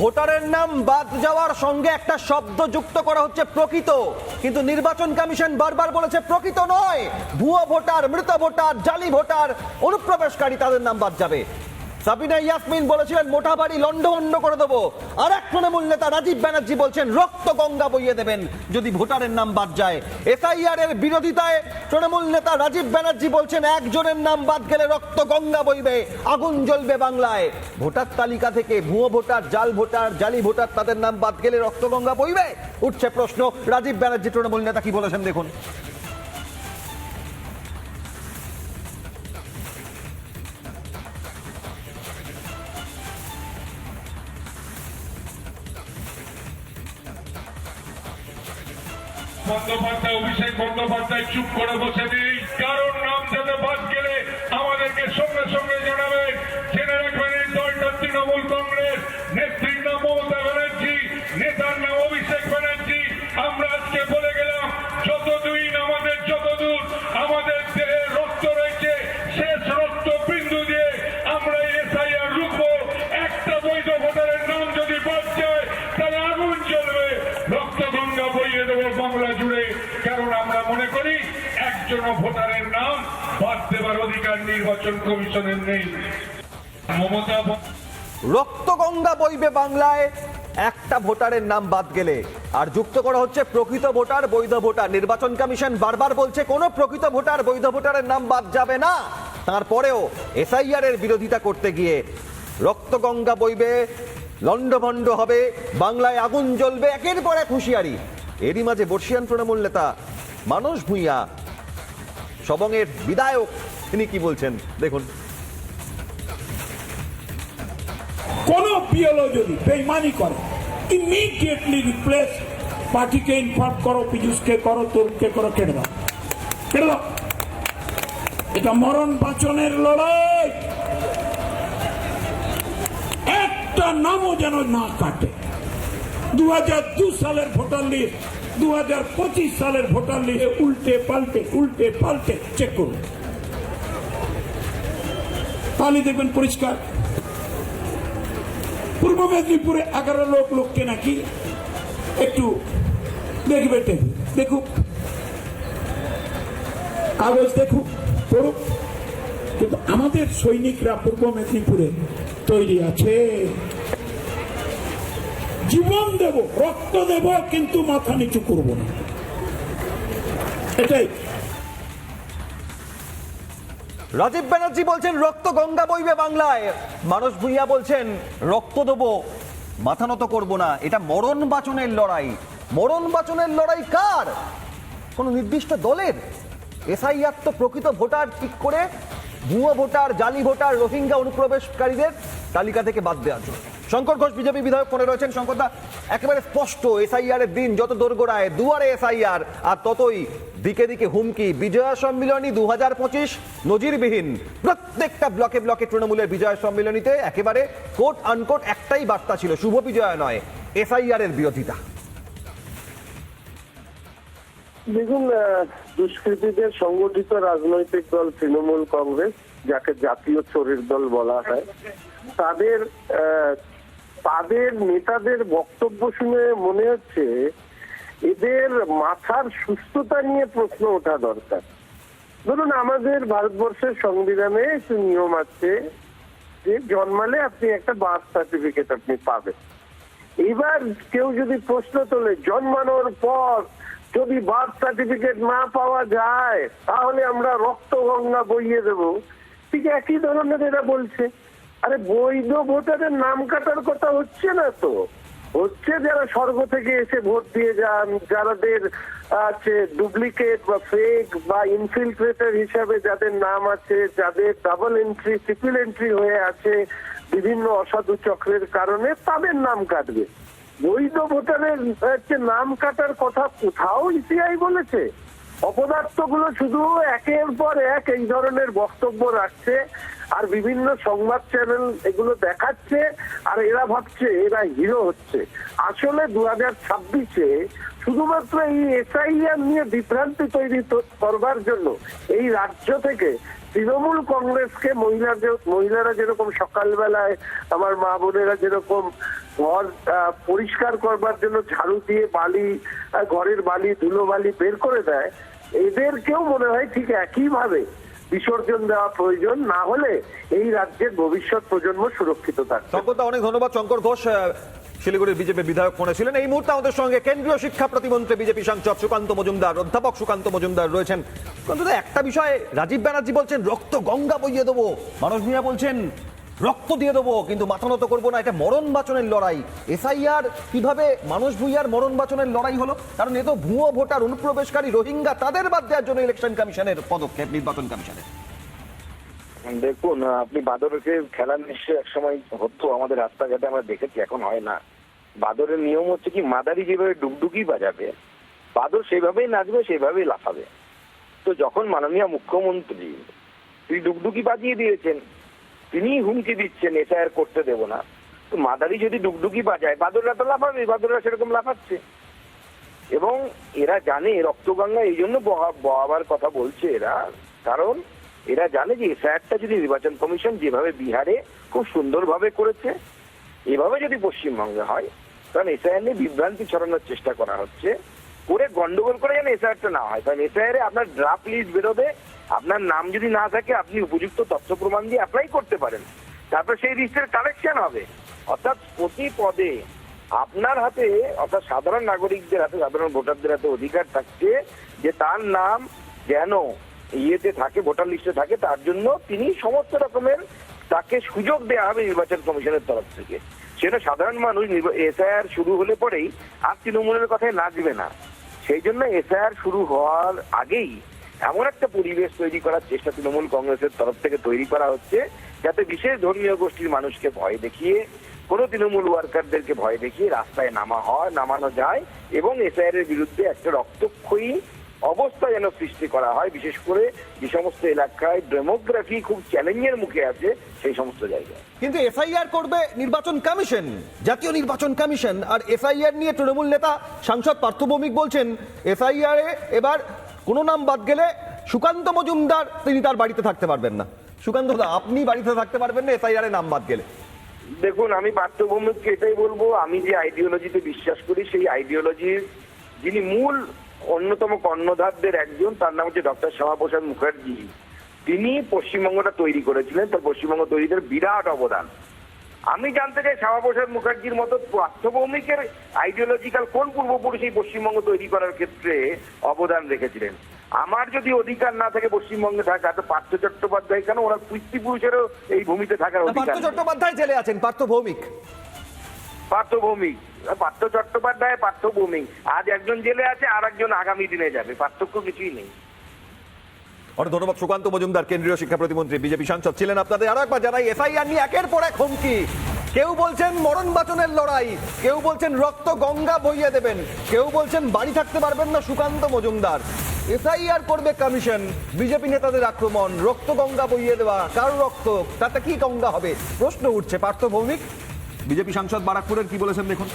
ভোটারের নাম বাদ যাওয়ার সঙ্গে একটা শব্দ যুক্ত করা হচ্ছে প্রকৃত। কিন্তু নির্বাচন কমিশন বারবার বলেছে প্রকৃত নয়। ভুয়ো ভোটার, মৃত ভোটার, জালি ভোটার, অনুপ্রবেশকারী তাদের নাম বাদ যাবে। সাবিনা ইয়াসমিন বলেছিলেন, মোটা বাড়ি লন্ডভন্ড করে দেবো। আর এক তৃণমূল নেতা রাজীব ব্যানার্জি বলছেন, রক্ত গঙ্গা বইয়ে দেবেন, যদি ভোটারের নাম বাদ যায়। এসআইআর এর বিরোধিতায় তৃণমূল নেতা রাজীব ব্যানার্জি বলছেন, একজনের নাম বাদ গেলে রক্ত গঙ্গা বইবে, আগুন জ্বলবে বাংলায়। ভোটার তালিকা থেকে ভুয়ো ভোটার, জাল ভোটার, জালি ভোটার, তাদের নাম বাদ গেলে রক্ত গঙ্গা বইবে? উঠছে প্রশ্ন। রাজীব ব্যানার্জি তৃণমূল নেতা কি বলেছেন দেখুন। বন্দ্যোপাধ্যায়, অভিষেক বন্দ্যোপাধ্যায় চুপ করে বসে নেই। কারোর নাম যাতে বাদ গেলে আমাদেরকে সঙ্গে সঙ্গে জানাবেন কারণ আমরা মনে করি একজন ভোটারের নাম বাদ দেবার অধিকার নির্বাচন কমিশনের নেই। মমতা রক্তগঙ্গা বইবে বাংলায়, একটা ভোটারের নাম বাদ গেলে। আর যুক্ত করা হচ্ছে প্রকৃত ভোটার, বৈধ ভোটার। নির্বাচন কমিশন বারবার বলছে, কোনো প্রকৃত ভোটার, বৈধ ভোটারের নাম বাদ যাবে না। তারপরেও এসআইআর এর বিরোধিতা করতে গিয়ে রক্তগঙ্গা বইবে, লণ্ডভণ্ড হবে, বাংলায় আগুন জ্বলবে, একের পর এক হুঁশিয়ারি। এরই মাঝে বর্ষিয়ান তৃণমূল নেতা মানস ভূঁইয়া, সবংয়ের বিধায়ক, তিনি কি বলছেন? দেখুন। কোন পিএলও যদি বেইমানি করে ইমিডিয়েটলি রিপ্লেস পার্টিকে ইনফর্ম করো, পীযুষকে করো তোরকে করো, কেটে দাও। কেটে দাও। এটা মরণ বাঁচনের লড়াই। একটা নামও যেন না কাটে। দু সালের ভোটার লিস্ট দু সালের ভোটার লিস্ট। উল্টে পাল্টে উল্টে পাল্টে চেক করুন। তাহলে দেখবেন পরিষ্কার। পূর্ব মেদিনীপুরে এগারো লোক লোককে নাকি একটু দেখবে দেখুক। কাগজ দেখুক, পড়ুক। কিন্তু আমাদের সৈনিকরা পূর্ব মেদিনীপুরে তৈরি আছে। জীবন দেব, রক্ত দেব, কিন্তু মাথা নিচু করব না। এটাই। রাজীব ব্যানার্জি বলছেন, রক্ত গঙ্গা বইবে বাংলায়। মানস ভুইয়া বলছেন, রক্ত দেবো, মাথা নত করব না। এটা মরণ বাচনের লড়াই। মরণ বাচনের লড়াই কার? কোন নির্দিষ্ট দলের? এসআইআর তো প্রকৃত ভোটার ঠিক করে, ভুয়ো ভোটার, জালি ভোটার, রোহিঙ্গা অনুপ্রবেশকারীদের তালিকা থেকে বাদ দেওয়ার জন্য। শঙ্কর ঘোষ, বিজেপি বিধায়ক মনে রয়েছেন শঙ্করদা একেবারে স্পষ্ট এসআইআর এর দিন যত দোরগোড়ায়, দুয়ারে এসআইআর আর ততই দিকে দিকে হুমকি। বিজয়া সম্মিলনী দু হাজার পঁচিশ, নজিরবিহীন। প্রত্যেকটা ব্লকে ব্লকে তৃণমূলের বিজয় সম্মিলনীতে একেবারে কোট আনকোট একটাই বার্তা ছিল, শুভ বিজয় নয় এসআইআর এর বিরোধিতা। দেখুন দুষ্কৃতীদের সংগঠিত রাজনৈতিক দল তৃণমূল কংগ্রেস, যাকে জাতীয় চোরের দল বলা হয়, তাদের তাদের নেতাদের বক্তব্য শুনে মনে হচ্ছে এদের মাথার সুস্থতা নিয়ে প্রশ্ন ওঠা দরকার। ধরুন আমাদের ভারতবর্ষের সংবিধানে একটু নিয়ম আছে যে জন্মালে আপনি একটা বার্থ সার্টিফিকেট আপনি পাবেন। এবার কেউ যদি প্রশ্ন তোলে, জন্মানোর পর যদি বার্থ সার্টিফিকেট না পাওয়া যায়, তাহলে আমরা রক্ত গঙ্গা বইয়ে দেব। ঠিক একই ধরনের এরা বলছে। আরে বৈধ ভোটারের নাম কাটার কথা হচ্ছে না তো। হচ্ছে যারা স্বর্গ থেকে এসে ভোট দিয়ে যান যাদের আছে ডুপ্লিকেট বা ফেক বা ইনফিলট্রেটর হিসাবে যাদের নাম আছে, যাদের ডাবল এন্ট্রি ট্রিপল এন্ট্রি হয়ে আছে বিভিন্ন অসাধু চক্রের কারণে তাদের নাম কাটবে। বৈধ ভোটারের হচ্ছে নাম কাটার কথা কোথাও ইসিআই বলেছে। অপদার্থগুলো শুধু একের পর এক এই ধরনের বক্তব্য রাখছে আর বিভিন্ন সংবাদ চ্যানেল এগুলো দেখাচ্ছে আর এরা ভাবছে, এরা হিরো হচ্ছে। আসলে দু হাজার ছাব্বিশে শুধুমাত্র এই এসআইআর নিয়ে বিভ্রান্তি তৈরি করবার জন্য এই রাজ্য থেকে তৃণমূল কংগ্রেসকে মহিলা মহিলারা যেরকম সকালবেলায়, আমার মা বোনেরা যেরকম ঘর পরিষ্কার করবার জন্য ঝাড়ু দিয়ে বালি ঘরের বালি, ধুলো বালি বের করে দেয়, এদেরকেও মনে হয় ঠিক একইভাবে বিসর্জন দেওয়া প্রয়োজন, না হলে এই রাজ্যের ভবিষ্যৎ প্রজন্ম সুরক্ষিত থাকবে। অনেক ধন্যবাদ, শঙ্কর ঘোষ। শিলিগুড়ির বিজেপি বিধায়ক ফোনে ছিলেন, এই মুহূর্তে আমাদের সঙ্গে কেন্দ্রীয় শিক্ষা প্রতিমন্ত্রী বিজেপি সাংসদ সুকান্ত মজুমদার, অধ্যাপক সুকান্ত মজুমদার রয়েছেন। সুকান্তদা একটা বিষয়ে রাজীব ব্যানার্জি বলছেন, রক্ত গঙ্গা বইয়ে দেবো। মানস মিয়া বলছেন, রক্ত দিয়ে দেবো, কিন্তু মাথা নত করব না, এটা মরণ বাচনের লড়াই। এসআইআর, কীভাবে মানুষ ভুইয়ার মরণ বাচনের লড়াই হলো? কারণ এ তো ভুয়ো ভোটার, অনুপ্রবেশকারী, রোহিঙ্গা, তাদের বাদ দেওয়ার জন্য ইলেকশন কমিশনের পদক্ষেপ, নির্বাচন কমিশনের দেখুন, আপনি বাদরকে খেলা নিশ্চয়ই এক সময় হতো, আমাদের রাস্তাঘাটে আমরা দেখেছি, এখন হয় না। বাদরের নিয়ম হচ্ছে কি, মাদারি যেভাবে ডুগডুগি বাজাবে, বাদর সেভাবেই নাচবে, সেভাবেই লাফাবে। তো যখন মাননীয় মুখ্যমন্ত্রী, তিনি ডুগডুগি বাজিয়ে দিয়েছেন তিনি হুমকি দিচ্ছেন এসআইআর করতে দেব না। তো মাদারি যদি ডুগডুগি বাজায়, বাদররা তো লাফাবে বাদররা সেরকম লাফাচ্ছে। এবং এরা জানে, রক্তগঙ্গা এই জন্য বহা- বহাবার কথা বলছে এরা, কারণ এরা জানে যে এসআইআরটা যদি নির্বাচন কমিশন যেভাবে বিহারে খুব সুন্দরভাবে করেছে, এভাবে যদি পশ্চিমবঙ্গে হয়, কারণ এসআইআর নিয়ে বিভ্রান্তি ছড়ানোর চেষ্টা করা হচ্ছে, করে গন্ডগোল করে যেন এসআইআরটা না হয়। কারণ এসআইআর এ আপনার ড্রাফট লিস্ট বেরোবে, আপনার নাম যদি না থাকে, আপনি উপযুক্ত তথ্য প্রমাণ দিয়ে অ্যাপ্লাই করতে পারেন। তারপর সেই লিস্টের কালেকশন হবে। অর্থাৎ প্রতি পদে আপনার হাতে, অর্থাৎ সাধারণ নাগরিকদের হাতে, সাধারণ ভোটারদের হাতে অধিকার থাকছে যে তার নাম যেন ইয়েতে থাকে, ভোটার লিস্টে থাকে, তার জন্য তিনি সমস্ত রকমের তাকে সুযোগ দেওয়া হবে নির্বাচন কমিশনের তরফ থেকে। সেটা সাধারণ মানুষ এসআইআর শুরু হলে পরেই আর তৃণমূলের কথায় নাচবে না। সেই জন্য এসআইআর শুরু হওয়ার আগেই এমন একটা পরিবেশ তৈরি করার চেষ্টা তৃণমূল কংগ্রেসের তরফ থেকে তৈরি করা হচ্ছে, যাতে বিশেষ ধর্মীয় গোষ্ঠীর মানুষকে ভয় দেখিয়ে, কোনো তৃণমূল ওয়ার্কারদেরকে ভয় দেখিয়ে রাস্তায় নামা হয়, নামানো যায় এবং এসআইআর এর বিরুদ্ধে একটা রক্তক্ষয়ী অবস্থা যেন সৃষ্টি করা হয় বিশেষ করে যে সমস্ত এলাকায় ডেমোগ্রাফি খুব চ্যালেঞ্জের মুখে আছে সেই সমস্ত জায়গায়। কিন্তু এফআইআর করবে নির্বাচন কমিশন জাতীয় নির্বাচন কমিশন। আর এফআইআর নিয়ে তৃণমূল নেতা সাংসদ পার্থ ভৌমিক বলছেন এফআইআর এ এবার কোনো নাম বাদ গেলে সুকান্ত মজুমদার তিনি তার বাড়িতে থাকতে পারবেন না। সুকান্ত দা আপনি বাড়িতে থাকতে পারবেন না এফআইআর এ নাম বাদ গেলে। দেখুন আমি পার্থভৌমিককে এটাই বলব আমি যে আইডিওলজিতে বিশ্বাস করি সেই আইডিওলজির যিনি মূল অন্যতম কর্ণধারদের একজন তার নাম হচ্ছে ডক্টর শ্যামাপ্রসাদ মুখার্জি। তিনি পশ্চিমবঙ্গটা তৈরি করেছিলেন তার পশ্চিমবঙ্গ তৈরিতে বিরাট অবদান। আমি জানতে চাই শ্যামাপ্রসাদ মুখার্জির মতো পার্থভৌমিকের আইডিওলজিক্যাল কোন পূর্বপুরুষ এই পশ্চিমবঙ্গ তৈরি করার ক্ষেত্রে অবদান রেখেছিলেন? আমার যদি অধিকার না থাকে পশ্চিমবঙ্গে থাকা তো পার্থ চট্টোপাধ্যায় কেন ওনার পিতৃপুরুষেরও এই ভূমিতে থাকার অধিকার নেই। চট্টোপাধ্যায় জেলে আছেন পার্থ ভৌমিক পার্থ ভৌমিক পার্থ চট্টোপাধ্যায় পার্থ ভৌমিক আজ একজন জেলে আছে, আর একজন আগামী দিনে যাবে। পার্থক্য কিছুই নেই। অনেক ধন্যবাদ, সুকান্ত মজুমদার, কেন্দ্রীয় শিক্ষা প্রতিমন্ত্রী, বিজেপি সাংসদ ছিলেন আপনাদের। আরও একবার জানাই, এফআইআর নিয়ে একের পর এক হুমকি। কেউ বলছেন মরণ বাচনের লড়াই, কেউ বলছেন রক্ত গঙ্গা বইয়ে দেবেন, কেউ বলছেন বাড়ি থাকতে পারবেন না সুকান্ত মজুমদার। এফআইআর করবে কমিশন, বিজেপি নেতাদের আক্রমণ, রক্ত গঙ্গা বইয়ে দেওয়া, কার রক্ত, তাতে কি গঙ্গা হবে? প্রশ্ন উঠছে পার্থ ভৌমিক বিজেপি সাংসদ বারাকপুরের কি বলেছেন দেখুন।